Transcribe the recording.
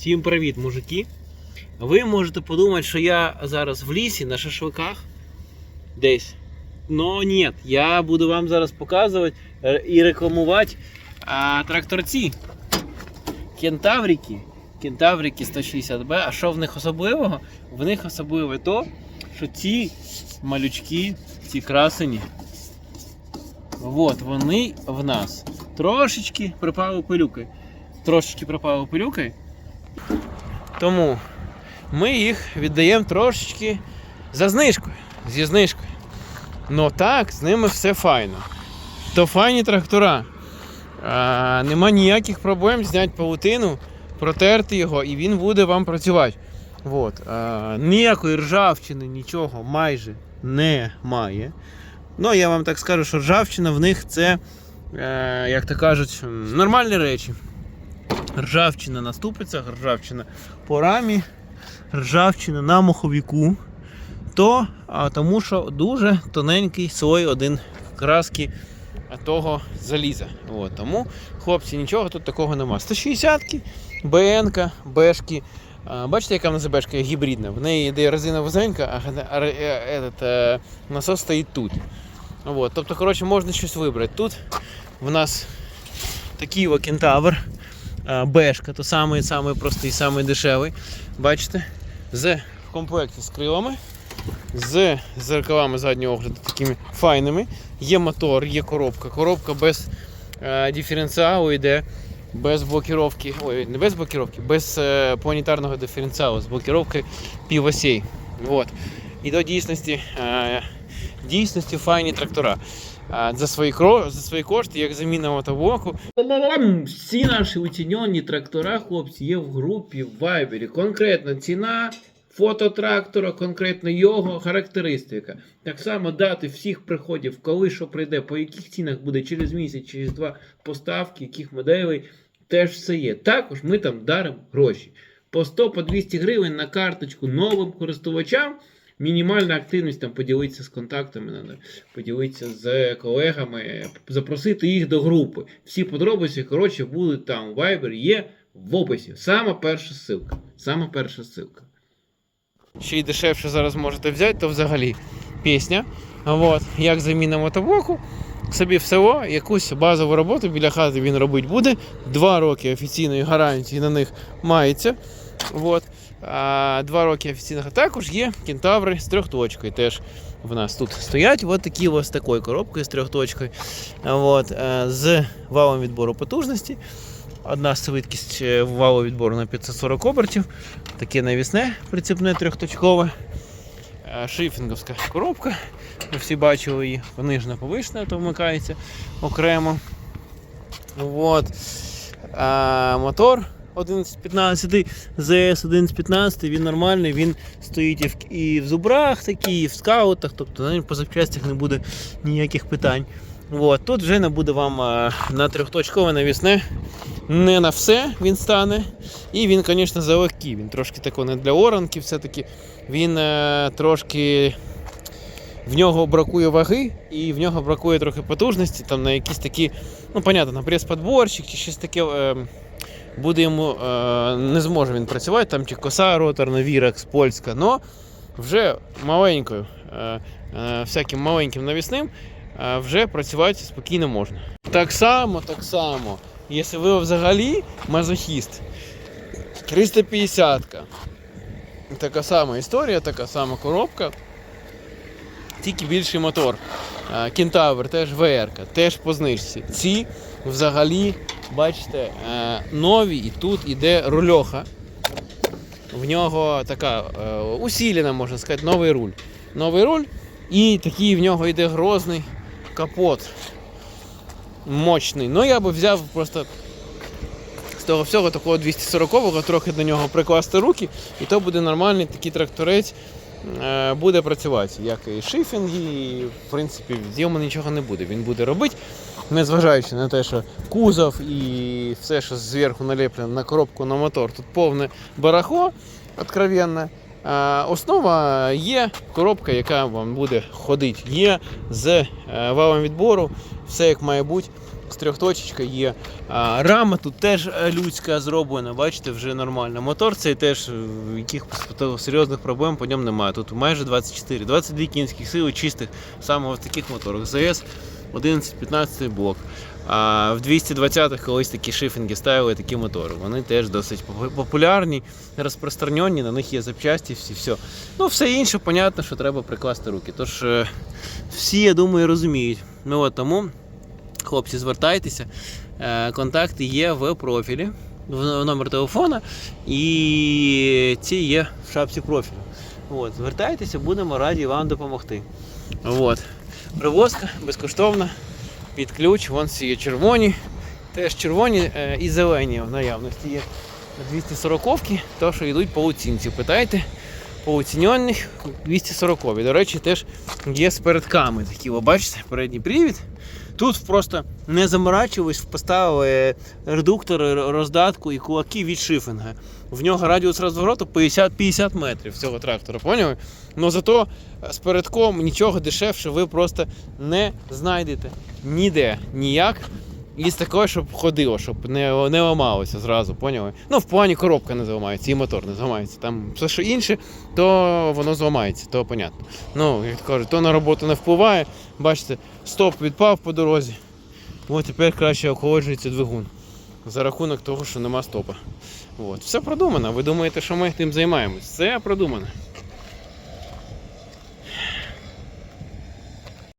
Всім привіт, мужики. Ви можете подумати, що я зараз в лісі на шашликах десь. Но ні, я буду вам зараз показувати е, і рекламувати а, тракторці. Кентаврики. Кентаврики 160B. А що в них особливого? В них особливе то, що ці малючки, ці красені, от вони в нас трошечки припали пилюкою. Трошечки припали пилюкою. Тому ми їх віддаємо трошечки за знижкою. Зі знижкою. Ну так, з ними все файно. То файні трактора. А, нема ніяких проблем зняти павутину, протерти його, і він буде вам працювати. От. А, ніякої ржавчини, нічого майже немає. Ну, я вам так скажу, що ржавчина в них це, е, як то кажуть, нормальні речі. Ржавчина на ступицях, ржавчина по рамі, ржавчина на моховіку. То а, тому що дуже тоненький слой один краски того заліза. От, тому, хлопці, нічого тут такого нема. 160-ки, БН, Бешки. Бачите, яка в нас Бешка гібридна. В неї йде резина вузенька, а, а, е, этот, е, насос стоїть тут. От, тобто, коротше, можна щось вибрати. Тут в нас такий кентавр. Бешка, то самий, самий простий, самий дешевий. Бачите? З комплекті з крилами, з зеркалами заднього огляду такими файними. Є мотор, є коробка. Коробка без е, диференціалу йде, без блокіровки. Ой, не без блокіровки, без е, планетарного диференціалу, з блокіровкою півосей. Вот. І до дійсності, е, дійсності файні трактора. За свої, за свої кошти, як заміна мотоблоку. Всі наші оцінені трактора, хлопці, є в групі в Viber. Конкретна ціна фото трактора, конкретно його характеристика. Так само дати всіх приходів, коли що прийде, по яких цінах буде через місяць, через два поставки, яких моделей, теж все є. Також ми там даримо гроші. По 100 по 200 гривень на карточку новим користувачам. Мінімальна активність там поділитися з контактами, поділитися з колегами, запросити їх до групи. Всі подробиці, коротше, будуть там. Viber є в описі. Сама перша ссылка. Сама перша ссылка. Ще й дешевше зараз можете взяти, то взагалі пісня. От, як заміна мотоблоку. Собі в село якусь базову роботу біля хати він робити буде. Два роки офіційної гарантії на них мається. От. А, два роки офіційних також є кентаври з трьохточкою. Теж в нас тут стоять от такі ось з такою коробкою з трьохточкою. От, е, з валом відбору потужності. Одна швидкість е, валу відбору на 540 обертів. Таке навісне прицепне трьохточкове. Е, Шифінговська коробка. Ви всі бачили її, понижна повишена, то вмикається окремо. От. А, мотор 1115 ЗС 1115, він нормальний, він стоїть і в, і в зубрах, такі, і в скаутах, тобто навіть по запчастях не буде ніяких питань. От. Тут вже не буде вам а, на трьохточкове навісне. Не на все він стане. І він, звісно, залегкий. Він трошки тако не для оранки, все-таки він е, трошки. В нього бракує ваги і в нього бракує трохи потужності, там на якісь такі, ну, понятно, на прес-подборчик чи щось таке. Е, буде йому е, не зможе він працювати, там чи коса роторна, віракс, польська, но вже маленькою, е, е, всяким маленьким навісним вже працювати спокійно можна. Так само, так само, якщо ви взагалі мазохіст, 350-ка. Така сама історія, така сама коробка, тільки більший мотор. Кентавр теж ВР, теж по знижці. Ці взагалі, бачите, е, нові і тут іде рульоха. В нього така е, усілена, можна сказати, новий руль. Новий руль і такий в нього йде грозний капот. Мощний. Ну я би взяв просто з того всього такого 240-го, трохи до нього прикласти руки, і то буде нормальний такий тракторець. Е, Буде працювати, як і шифінг, і в принципі з ньому нічого не буде. Він буде робити, незважаючи на те, що кузов і все, що зверху налеплено на коробку на мотор, тут повне барахло откровенне. Основа є коробка, яка вам буде ходити. Є з е, валом відбору, все як має бути. З трьохточечка є. А, рама тут теж е, людська зроблена, бачите, вже нормально. Мотор цей теж е, якихось серйозних проблем по ньому немає. Тут майже 24, 22 кінських сили чистих саме в таких моторах. ЗС 11-15 блок. А в 220-х колись такі шифінги ставили такі мотори. Вони теж досить популярні, розпространені, на них є запчасті, всі, все. Ну, все інше, понятно, що треба прикласти руки. Тож е, всі, я думаю, розуміють. Ну от тому, хлопці, звертайтеся. Е, Контакти є в профілі, в номер телефона, і ці є в шапці профілю. От, звертайтеся, будемо раді вам допомогти. От. Привозка безкоштовна під ключ, вон є червоні. Теж червоні е, і зелені в наявності є 240-ки, то що йдуть по оцінці. Питайте по оціньоних 240 До речі, теж є з передками такі, ви бачите, передній привід. Тут просто не заморачувались, поставили редуктор, роздатку і кулаки від шифінга. В нього радіус розвороту 50, 50 метрів цього трактора, поняли? Ну зато з передком нічого дешевше ви просто не знайдете ніде ніяк. І з такою, щоб ходило, щоб не, не ламалося зразу, поняли? Ну, в плані коробка не зламається, і мотор не зламається. Там все, що інше, то воно зламається, то понятно. Ну, як кажуть, то на роботу не впливає. Бачите, стоп відпав по дорозі. От тепер краще охолоджується двигун. За рахунок того, що нема стопа. От. Все продумано. Ви думаєте, що ми тим займаємось? Все продумано.